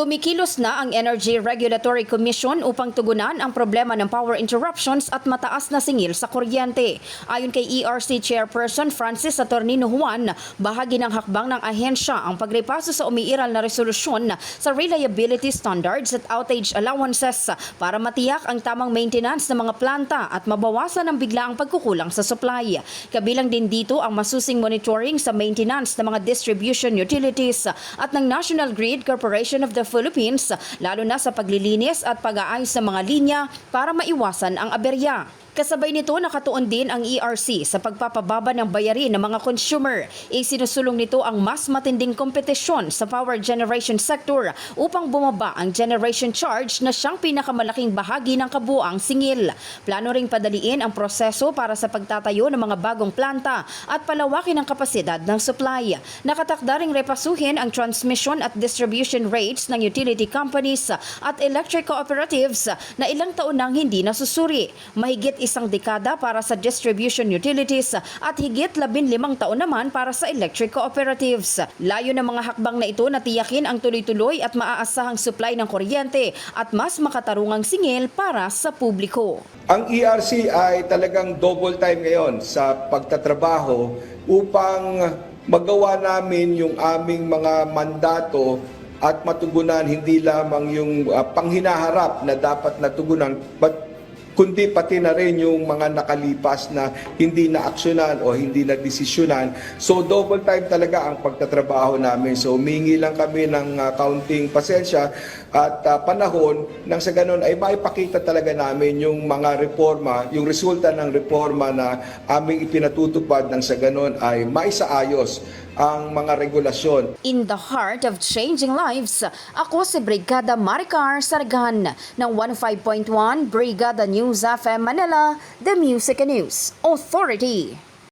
Kumikilos na ang Energy Regulatory Commission upang tugunan ang problema ng power interruptions at mataas na singil sa kuryente. Ayon kay ERC Chairperson Francis Saturnino Juan, bahagi ng hakbang ng ahensya ang pagrepaso sa umiiral na resolusyon sa reliability standards at outage allowances para matiyak ang tamang maintenance ng mga planta at mabawasan ang biglaang pagkukulang sa supply. Kabilang din dito ang masusing monitoring sa maintenance ng mga distribution utilities at ng National Grid Corporation of the Philippines, lalo na sa paglilinis at pag-aayos ng mga linya para maiwasan ang aberya. Kasabay nito nakatuon din ang ERC sa pagpapababa ng bayarin ng mga consumer. Isinusulong nito ang mas matinding kompetisyon sa power generation sector upang bumaba ang generation charge na siyang pinakamalaking bahagi ng kabuang singil. Plano ring padaliin ang proseso para sa pagtatayo ng mga bagong planta at palawakin ang kapasidad ng supply. Nakatakda ring repasuhin ang transmission at distribution rates ng utility companies at electric cooperatives na ilang taon nang hindi nasusuri. Mahigit isang dekada para sa distribution utilities at higit labin limang taon naman para sa electric cooperatives. Layo ng mga hakbang na ito na tiyakin ang tuloy-tuloy at maaasahang supply ng kuryente at mas makatarungang singil para sa publiko. Ang ERC ay talagang double time ngayon sa pagtatrabaho upang magawa namin yung aming mga mandato at matugunan hindi lamang yung uh, panghinaharap na dapat natugunan but kundi pati na rin yung mga nakalipas na hindi na aksyonan o hindi na desisyonan. So double time talaga ang pagtatrabaho namin. So humingi lang kami ng uh, kaunting pasensya at uh, panahon nang sa ganun ay maipakita talaga namin yung mga reforma, yung resulta ng reforma na aming ipinatutupad nang sa ganun ay maisaayos ang mga regulasyon In the heart of changing lives, ako si Brigada Maricar Sargan ng 15.1 Brigada News FM Manila, The Music News Authority.